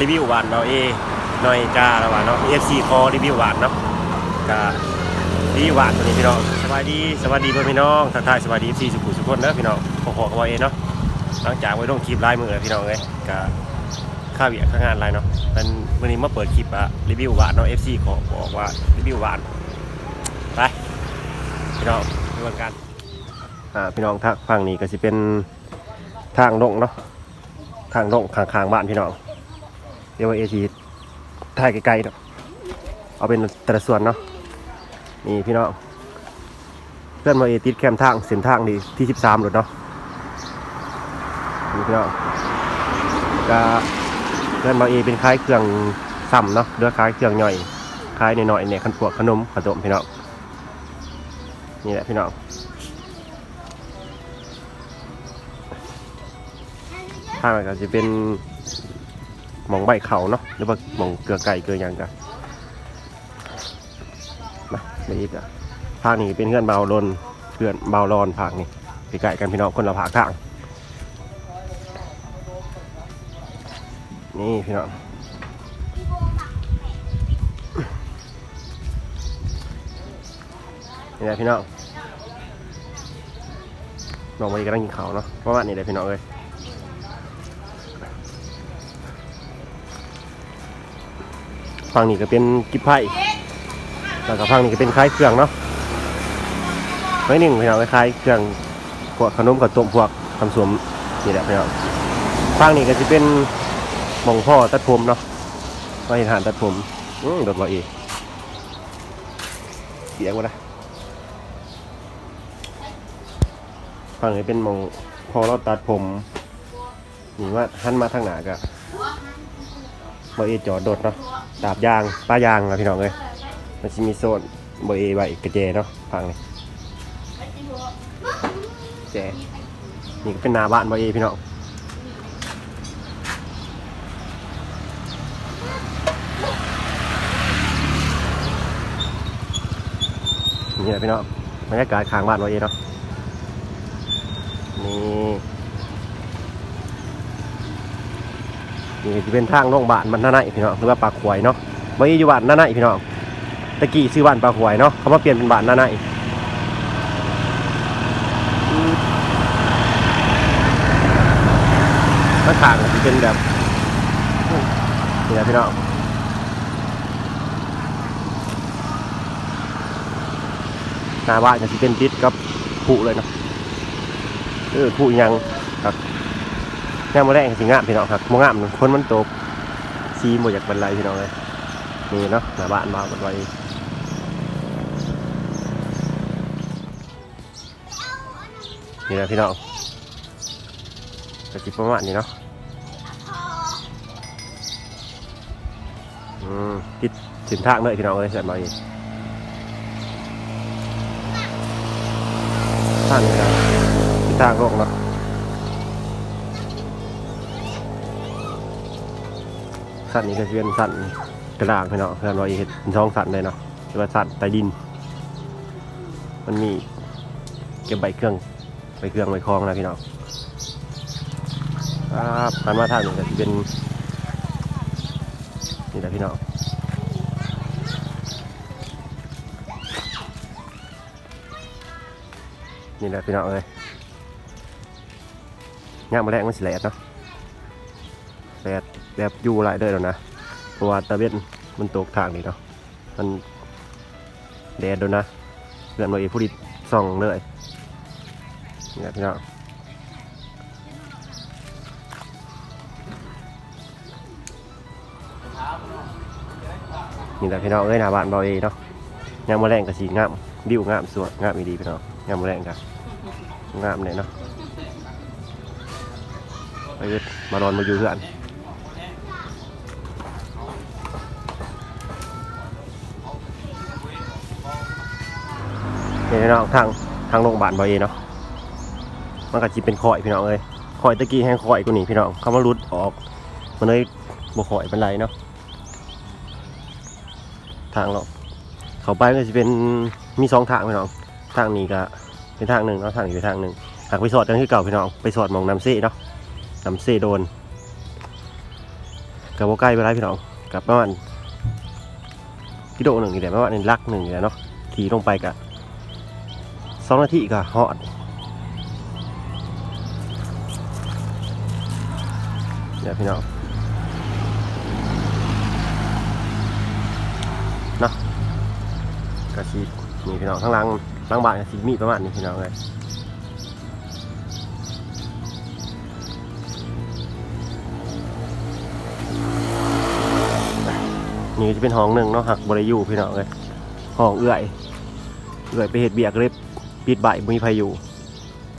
รีวิวหวานเราเอหน่อยจ้าระหว่างเนาะ FC คอรีวิวหวานเนาะการีวิวหวานตัวนี้พี่น้องสวัสดีสวัสดีเพื่อนพี่น้องทักทายสวัสดี FC สุขุมสุขคนเด้อพี่น้องขอขอกับเราเอเนาะหลังจากไว้ลงคลิปไลายมือแล้วพี่น้องเลยกาค่าเวียกค่างานอะไรเนาะมันวันนี้มาเปิดคลิปอะรีวิวหวานเนาะ FC ขอบอกว่ารีวิวหวานไปพี่น้องไปเบิ่งกันอ่าพี่น้องทักฝั่งนี้ก็สิเป็นทางลงเนาะทางลงข้างๆบ้านพี่น้อง เรียวเอทีถ่ายไกลๆเนาะเอาเป็นแต่ละส่วนเนาะนี่พี่น้องเพื่อนมาเอติดแคมทางเส้นทางดีที่13รถเนาะนี่พี่น้องก็เพื่อนมาเอเป็นคล้ายเครื่องซ้ำเนาะเรือคล้ายเครื่องย่อยคล้ายหน่อยๆเนี่ยขันพวกขนมขนมพี่น้องนี่แหละพี่น้องทางก็จะเป็น มองใบเขาเนาะหรือว่ามองเกลือไก่เกลือยังกันมาไม่อีกอะทางนี้เป็นเพื่อนเบาลนเพื่อนเบาลอนภาคนี่ไปไก่กันพี่น้องคนละภาคทางนี่พี่น้องนี่แหละพี่น้องน้องวันนี้กำลังกินข้าวเนาะประมานี้เลยพี่น้องเลย ฝั่งนี้ก็เป็นกิบไผ่แล้วก็ฝั่งนี้ก็เป็นคล้ายเครื่องเนาะไว้หนึ่งพี่น้องคล้ายเครื่องพวกขนมกับต้มพวกทำสวมนี่แหละพี่น้องฝั่งนี้ก็จะเป็นมองพ่อตัดผมเนาะไว้ทานตัดผมอืมโดดมาอีกเสียงวะนะฝั่งนี้เป็นมองพ่อเราตัดผมนี่ว่าหันมาทางหนากะบเอจอดโดดเนาะ ดาบยางป้ายางนะพี่น้องเลยมันจะมีโซนบเอไว้กระเจเนาะฟังนี่แจนี่ก็เป็นนาบ้านบเอพี่น้องนี่แหละพี่น้องบรรยากาศข้างบ้านบเอเนาะ นี่นี่จะเป็นทางโรงพยาบาลมันนาไนพี่น้องหรือว่าปากขวายเนาะบ่มีอยู่บ้านนาไนพี่น้องตะกี้ซื้อบ้านปากขวายเนาะเขามาเปลี่ยนเป็นบ้านนาไนข้างทางจะเป็นแบบเนี่แหละพี่น้องหน้าบ้านจะเป็นติดกับผูเลยเนาะเออผูยัง งามมาแรงสิงามพี่น้องครับมงามคนมันตกซีหมดจากบันไดพี่น้องเลยนี่เนาะหน้าบ้านมาบันไดนี่แหละพี่น้องกระจิบประมาณนี้เนาะอืมติดสินทางเลยพี่น้องเลยเสร็จมาอีกทางนี้นะทิศทางโลกเนาะ สัตว์นี้ก็จะเป็นสัตว์กระด้างพี่เนาะเพื่อนว่าอีเห็ดช่องสัตว์เลยเนาะหรือว่าสัตว์ใต้ดิน มันมีเก็บใบเครื่องใบเครื่องใบคลองนะพี่เนาะครับผ่านมาทางนี้ก็จะเป็นนี่แหละพี่เนาะนี่แหละพี่เนาะเลยย่างมาแรกมันสิแหลกเนาะ แบบแบบอยู่หลายเดือนแล้วนะเพราะว่าตะเวนมันตกทางนี่เนาะมันแดดด้วยนะเพื่อนมาเอกผู้ดิส่องเลยเนี่แหละพี่น้องนี่แหละพี่น้องเอ้ยหน้าบ้านเบาเอเนาะยามมาแรงกับสีงามวิวงามสวยงามดีพี่น้องยามมาแรงกันงามเลยเนาะไปมานอนมาอยู่เพื่อน นี่พี่น้องทางทางโรงพยาบาลบอยเนาะมันก็จิเป็นคอยพี่น้องเลยคอยตะกี้แห้งคอยกูนี่พี่น้องเขามารุดออกมันเลยบ่คอยเป็นไรเนาะทางเราเขาไปก็จะเป็นมีสองทางพี่น้องทางนี้ก็เป็นทางหนึ่งเนาะทางนี้เป็นทางหนึ่งหากไปสอดกันคือเก่าพี่น้องไปสอดหมองน้ำเซ่เนาะน้ำเซ่โดนกับว่าใกล้ไปไรพี่น้องกับประมาณกิโลหนึ่งนี่แหละประมาณลักหนึ่งนี่แหละเนาะขี่ลงไปกับ สองนาทีก็ฮอดเนี่ยวพี่น้องเนาะกระชีนี่พี่น้องข้างหล่างหล่างบ้านกระชีมีประมาณนี้พี่น้องเลยนี่จะเป็นห้องหนึ่งเนาะหักบริยูพี่น้องเลยห้องเอื้อยเอื้อยไปเห็ดเบียกเลย ปิดใบมีพายุ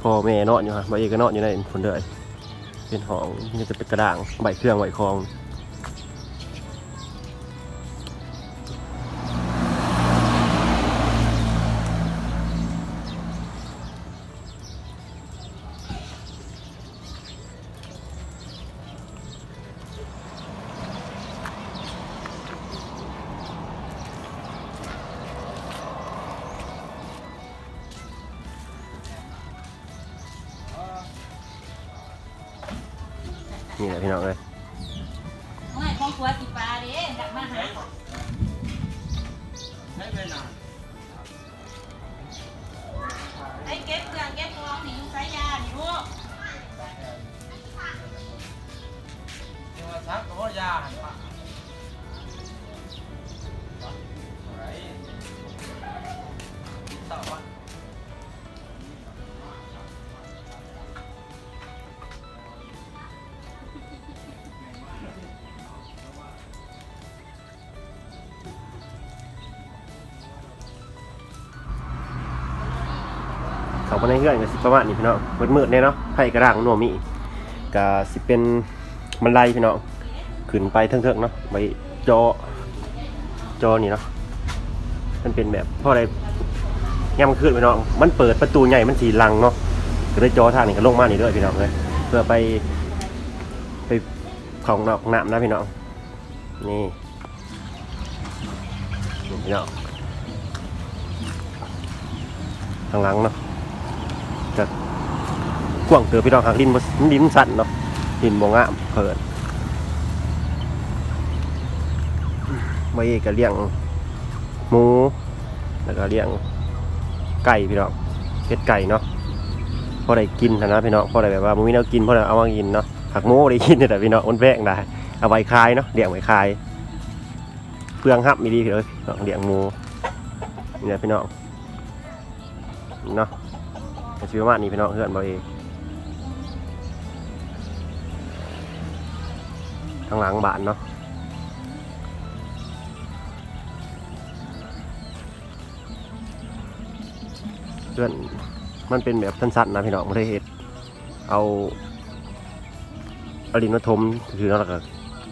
พ่อแม่นอนอยู่ฮะใบเอกก็นอนอยู่ในฝนเดยเป็นห้องนี่จะเป็นกระด่างใบเครื่องใบคลอง นี่แหละพี่น้องเลยไม่ของครัวสิปลาเด้ดักมาหาไอ้ เขาไปในเฮือนก็สิประมาณนี้พี่น้องมืดมืดๆเนี่ยเนาะไผ่กระด่างหนัวมีก็สิเป็นมันไล่พี่น้องขึ้นไปเทิงๆเนาะไปจอจอนี่เนาะมันเป็นแบบเพราะอะไรย่มันขึ้นพี่น้องมันเปิดประตูใหญ่มันสีลังเนาะก็เลยจอทางนี้ก็ลงมานี่ด้วยพี่น้องเลยเพื่อไปไปของนอกน้ำนะพี่น้องนี่นี่พี่น้องทางหลังเนาะ กว้างเตือพี่น้องหางดินดินสั่นเนาะดินบ่งามเพิ่นไว้ก็เลี้ยงหมู แล้วก็เลี้ยงไก่พี่น้องเป็ดไก่เนาะพอได้กินนะพี่น้องพอได้แบบว่าบ่มีแนวกินพอได้เอามากินเนาะผักหมูบ่ได้กินแต่พี่น้องมันแพงได้เอาไว้ขายเนาะเลี้ยงไว้ขายเปลืองฮับมีดีพี่น้องเนาะเลี้ยงหมูนี่แหละพี่น้องเนาะ ชื่อว่านี่พี่น้องเพื่อนบ่เองทางหลังบ้านเนาะเพื่อนมันเป็นแบบสั้นๆนะพี่น้องไม่ได้เห็ดเอาอาดินมาถมคือแล้วก็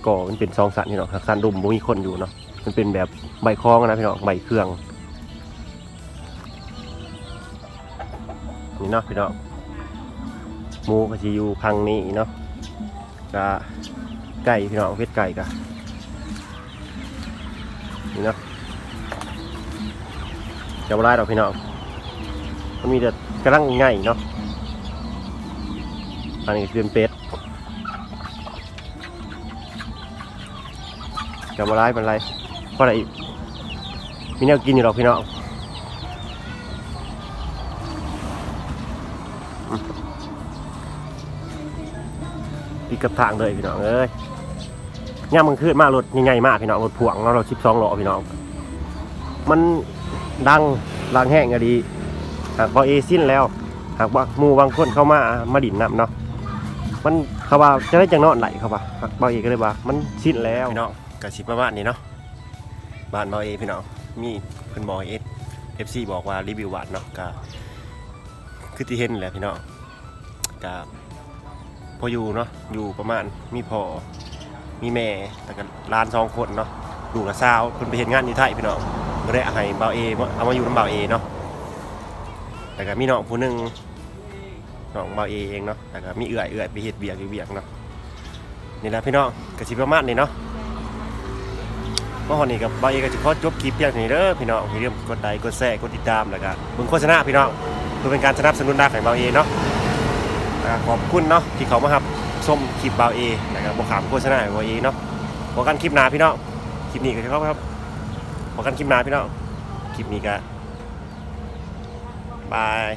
ก่อมันเป็นซองสันพี่น้องสันดุมบ่มีคนอยู่เนาะมันเป็นแบบใบคล้องนะพี่น้องใบเครื่อง นี่เนาะพี่น้องหมูก็จะอยู่พังนี้เนาะก็ไก่พี่น้องเพชรไก่กะนี่เนาะจะบ่ได้ดอกพี่น้องมันมีแต่กระลังง่ายเนาะอันนี้คือเป็นเป็ดจะบ่ได้เป็นไรเพราะอะไรมีแนวกินอยู่หรอกพี่น้อง อืมปีกับทางเลยพี่น้องเอ้ยย่ามมันขึ้นมารถใหญ่ๆมากพี่น้องรถพ่วงเราชิบสองล้อพี่น้อง มันดังลางแห้งก็ดีหากบอเอสิ้นแล้ว หากว่ามูบางคนเข้ามามาดินน้ำเนาะมันเขาว่าจะได้จังนอนไหลเขาว่าหากบอเอก็เลยว่า มันสิ้นแล้วพี่น้องกระชิบประมาณนี้เนาะบ้านบอเอพี่น้องมีเพิ่อนบอกเอสเอฟซีบอกว่ารีวิวหวานเนาะก็ คือที่เห็นแหละพี่น้องก็พออยู่เนาะอยู่ประมาณมีพอมีแม่แต่ก็ร้านสองคนเนาะดูกระซาวเพิ่นไปเห็นงานอยู่ไทยพี่น้องก็ได้ให้เบาเอมาเอามาอยู่น้ำเบาเอเนาะแต่ก็มีน้องผู้หนึ่งน้องเบาเอเองเนาะแต่ก็มีเอื่อยเอื่อยไปเฮ็ดเบียกอยู่เบียกเนาะนี่แหละพี่น้องก็สิประมาณนี้เนาะเมื่อวานนี้กับเบาเอก็จะขอจบคลิปเพียงนี้เด้อพี่น้องอย่าลืมกดไลค์กดแชร์กดติดตามแล้วก็บิ่งโฆษณาพี่น้องือเป็นการสนับสนุนดาของเบาเอเนาะขอบคุณเนาะที่เขามาครับส้มคลิปเบาเอนะครับบอกขามโฆษณาเบาเอเนาะบอกกันคลิปหนาพี่เนาะคลิปนี้ก็ครับบอกกันคลิปหนาพี่เนาะคลิปนี้ก็บาย